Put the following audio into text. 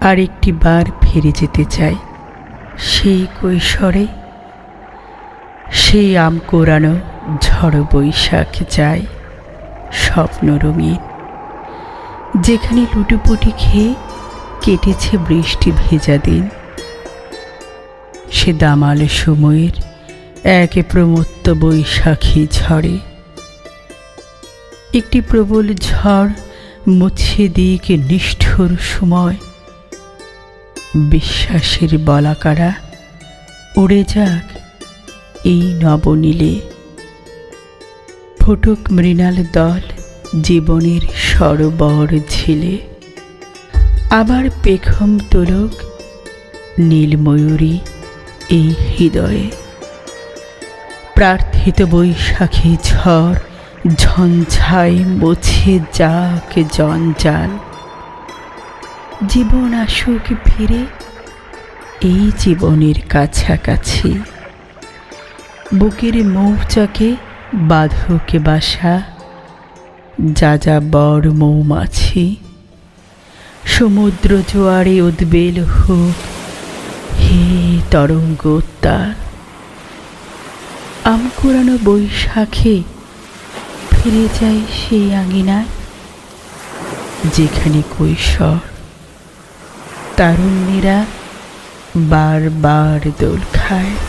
আর একটি বার ফিরে যেতে চাই। সেই কৈশোরে সেই আম কোরানো ঝড় বৈশাখ যায় স্বপ্ন রঙিন। যেখানে লুটোপুটি খেয়ে কেটেছে বৃষ্টি ভেজা দিন। সে দামাল সময়ের একে প্রমত্ত বৈশাখী ঝড়ে। একটি প্রবল ঝড় মুছে দিক নিষ্ঠুর সময়। বিশ্বাসের বলাকারা, উড়ে যাক এই নবনীলে। ফটুক মৃণাল দল জীবনের সরোবর ঝিলে। আবার পেখম তোলক নীলময়ূরী এই হৃদয়ে। প্রার্থিত বৈশাখী ঝড় ঝঞ্ঝাই মুছে যাক জঞ্জাল। জীবন আসুক ফিরে এই জীবনের কাছাকাছি। বুকের মৌচাকে বাঁধক বাসা, যা যা বড় মৌমাছি। সমুদ্র জোয়ারে উদ্বেল হোক হে তরঙ্গ উত্তাল। আম কুড়ানো বৈশাখে ফিরে যায় সেই আঙিনায়, যেখানে কৈশোর তারুণ্যেরা বারবার দোল খায়।